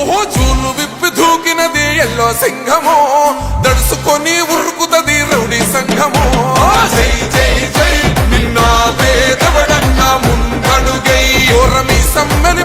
ఓహో చూలు విప్పి దూకినది ఎల్లో సింహము. దడుసుకొని ఉరుకుతది రౌడి సంఘము. జై జై జై నిన్న పేదవడన్నా ముందడుగై ఓరమి సమ్మెని